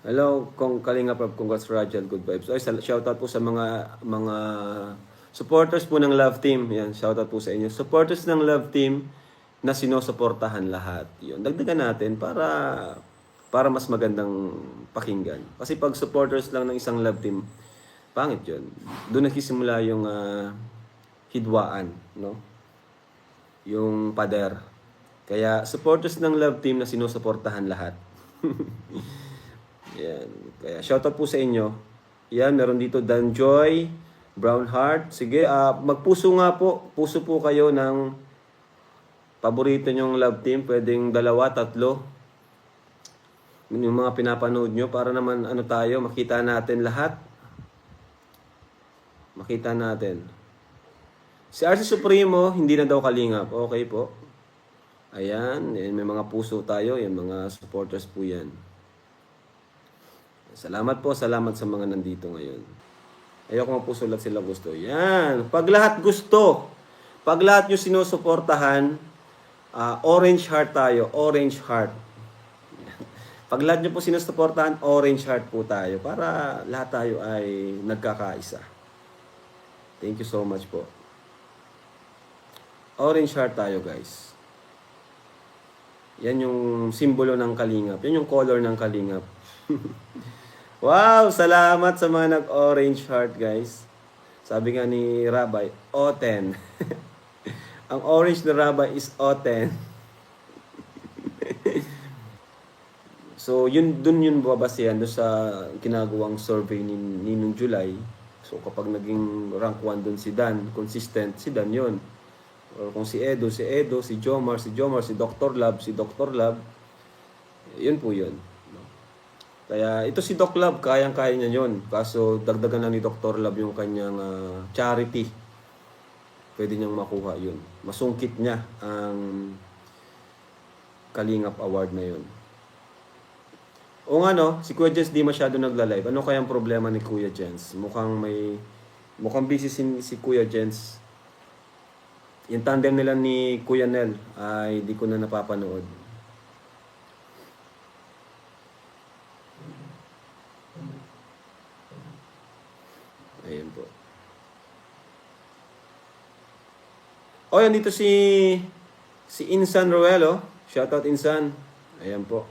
Hello, kung Kalinga Prab, congrats Rajal, good vibes. Ay, sal- shoutout po sa mga mga supporters po ng Love Team. Yan, shoutout po sa inyo. Supporters ng Love Team na sinusuportahan lahat. Yun, dagdagan natin para para mas magandang pakinggan. Kasi pag supporters lang ng isang Love Team, pangit yun. Doon nagsisimula yung ah, hidwaan, no? Yung pader. Kaya supporters ng Love Team na sinusuportahan lahat. Yan. Kaya shoutout po sa inyo. Yan, meron dito Danjoy, Brown Heart. Sige, ah, magpuso nga po. Puso po kayo ng paborito nyong love team. Pwedeng dalawa, tatlo. Yung mga pinapanood nyo para naman ano tayo, makita natin lahat. Makita natin. Si RC Supremo, hindi na daw kalingap. Okay po. Ayan, yan, may mga puso tayo. Yan, mga supporters po yan. Salamat po, salamat sa mga nandito ngayon. Ayoko nga po sulat sila gusto. Yan. Pag lahat gusto, pag lahat nyo sinusuportahan, ah, orange heart tayo. Orange heart. Pag lahat nyo po sinusuportahan, orange heart po tayo. Para lahat tayo ay nagkakaisa. Thank you so much po. Orange heart tayo guys. Yan yung simbolo ng kalingap. Yan yung color ng kalingap. wow! Salamat sa mga nag-orange heart, guys. Sabi nga ni Rabbi, O10. Ang orange na Rabbi is O10. so, yun, dun yun babasehan doon sa ginagawang survey ni, ni nung July. So, kapag naging rank 1 dun si Dan, consistent, si Dan yun. Or kung si Edo, si Edo, si Jomar, si Jomar, si Dr. Lab, si Dr. Lab, yun po yun. Kaya ito si Doc Lab, kayang-kaya niya yun. Kaso dagdagan lang ni Dr. Lab yung kanyang ah, charity. Pwede niyang makuha yun. Masungkit niya ang Kalingap Award na yun. O nga no, si Kuya Jens di masyado nagla-live. Ano kayang problema ni Kuya Jens? Mukhang may... Mukhang busy si, si Kuya Jens. Yung tandem nila ni Kuya Nel ay di ko na napapanood. Ayan po. Oh, yan dito si si Insan Roelo. Shoutout Insan. Ayan po.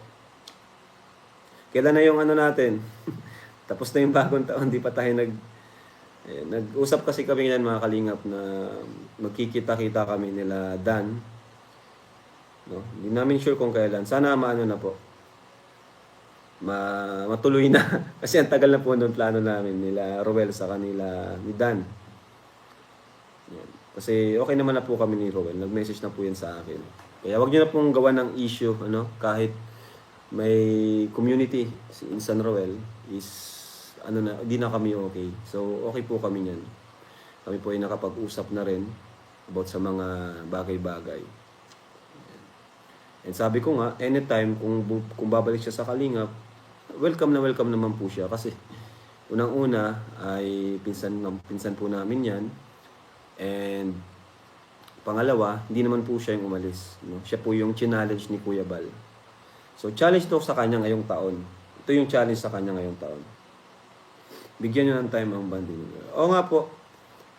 Kailan na yung ano natin? Tapos na yung bagong taon, di pa tayo nag eh, nag-usap kasi kami yan mga kalingap na magkikita-kita kami nila Dan. No? Hindi namin sure kung kailan. Sana maano na po. Ma matuloy na. kasi ang tagal na po nung plano namin nila Roel sa kanila ni Dan. Yan. Kasi okay naman na po kami ni Roel. Nag-message na po yan sa akin. Kaya wag niyo na pong gawa ng issue, ano, kahit may community si Insan Roel is ano na, di na kami okay. So, okay po kami niyan. Kami po ay nakapag-usap na rin about sa mga bagay-bagay. And sabi ko nga, anytime kung, kung babalik siya sa Kalingap, welcome na welcome naman po siya kasi unang-una ay pinsan, pinsan po namin yan. And pangalawa, hindi naman po siya yung umalis. No? Siya po yung challenge ni Kuya Bal. So, challenge to sa kanya ngayong taon. Ito yung challenge sa kanya ngayong taon. Bigyan nyo ng time ang banding. Oo nga po.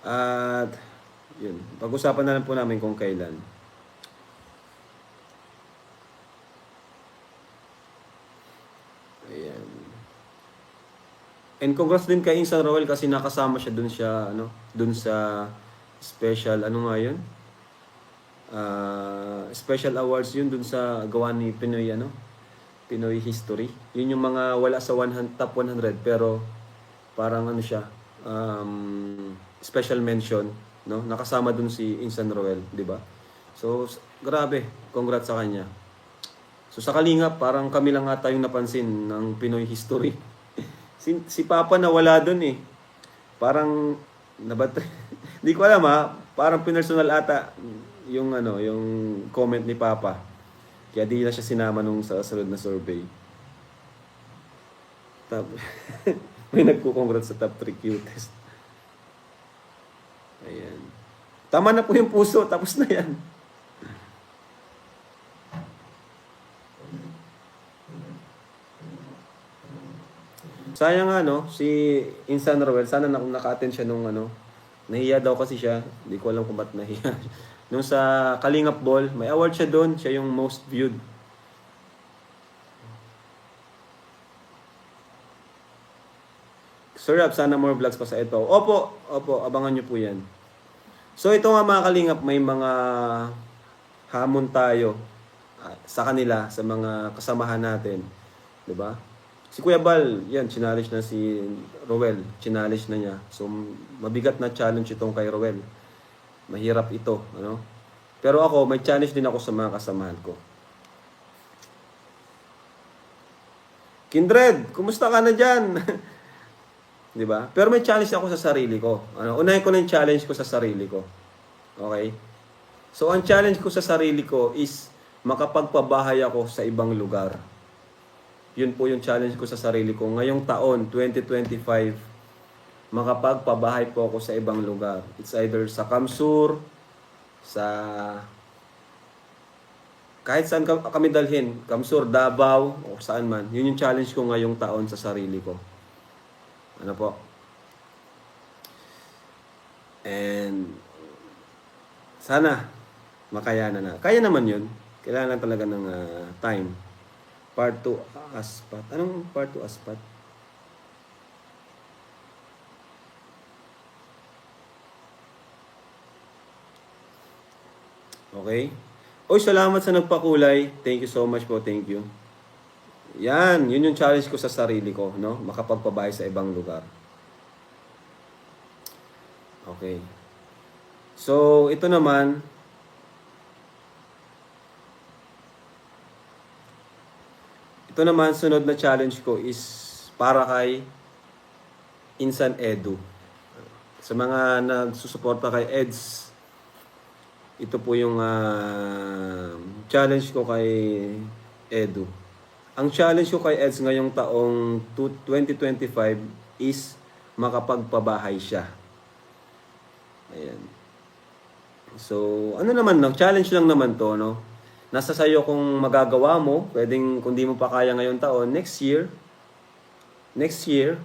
At, yun. Pag-usapan na lang po namin kung kailan. And congrats din kay Insan Roel kasi nakasama siya dun siya, ano, dun sa special, ano nga yun? Ah, special awards yun dun sa gawa ni Pinoy, ano? Pinoy History. Yun yung mga wala sa 100, top 100 pero parang ano siya, um, special mention, no? Nakasama dun si Insan Roel, di ba? So, grabe, congrats sa kanya. So sa Kalinga, parang kami lang nga tayong napansin ng Pinoy history. Si, si Papa nawala dun eh. Parang, nabat Hindi ko alam ha, parang personal ata yung ano, yung comment ni Papa. Kaya di na siya sinama nung sa sunod na survey. Tap, may nagko-congrats sa top 3 cutest. Ayan. Tama na po yung puso, tapos na yan. Sayang nga, no? Si Insan Roel, sana na, naka-attend siya nung ano. Nahiya daw kasi siya. Hindi ko alam kung ba't nahiya. nung sa Kalingap Ball, may award siya doon. Siya yung most viewed. Sir Rab, sana more vlogs pa sa ito. Opo, opo, abangan nyo po yan. So ito nga mga kalingap, may mga hamon tayo ah, sa kanila, sa mga kasamahan natin. 'Di ba? Si Kuya Bal, yan, challenge na si Roel. Challenge na niya. So, mabigat na challenge itong kay Roel. Mahirap ito, ano? Pero ako, may challenge din ako sa mga kasamahan ko. Kindred, kumusta ka na dyan? 'Di ba? Pero may challenge ako sa sarili ko. Ano, unahin ko na yung challenge ko sa sarili ko. Okay? So ang challenge ko sa sarili ko is makapagpabahay ako sa ibang lugar. Yun po yung challenge ko sa sarili ko. Ngayong taon, 2025, makapagpabahay po ako sa ibang lugar. It's either sa Kamsur, sa kahit saan ka- kami dalhin, Kamsur, Davao, o saan man. Yun yung challenge ko ngayong taon sa sarili ko. Ano po? And sana makayanan na. Kaya naman yun. Kailangan lang talaga ng ah, time. Part 2 aspat. Anong part 2 aspat? Okay? Oy, salamat sa nagpakulay. Thank you so much po. Thank you. Yan, yun yung challenge ko sa sarili ko, no? Makapagpabahay sa ibang lugar. Okay. So, ito naman, ito naman, sunod na challenge ko is para kay Insan Edu. Sa mga nagsusuporta kay Eds, ito po yung ah, challenge ko kay Edu. Ang challenge ko kay Eds ngayong taong tu- 2025 is makapagpabahay siya. Ayan. So, ano naman, no? challenge lang naman to, no? Nasa sayo kung magagawa mo, pwedeng kung di mo pa kaya ngayong taon, next year, next year,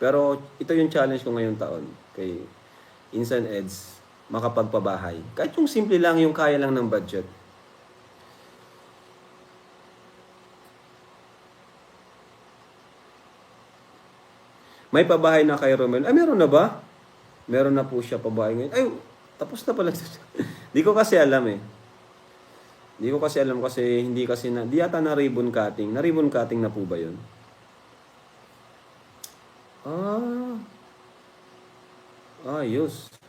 pero ito yung challenge ko ngayong taon kay Insan Eds, makapagpabahay. Kahit yung simple lang, yung kaya lang ng budget. May pabahay na kay Romel. Ay, meron na ba? Meron na po siya pabahay ngayon. Ay, tapos na pala. Di ko kasi alam eh. Di ko kasi alam kasi hindi kasi na, di yata na ribbon cutting. Na ribbon cutting na po ba yun? Ah. Ayos.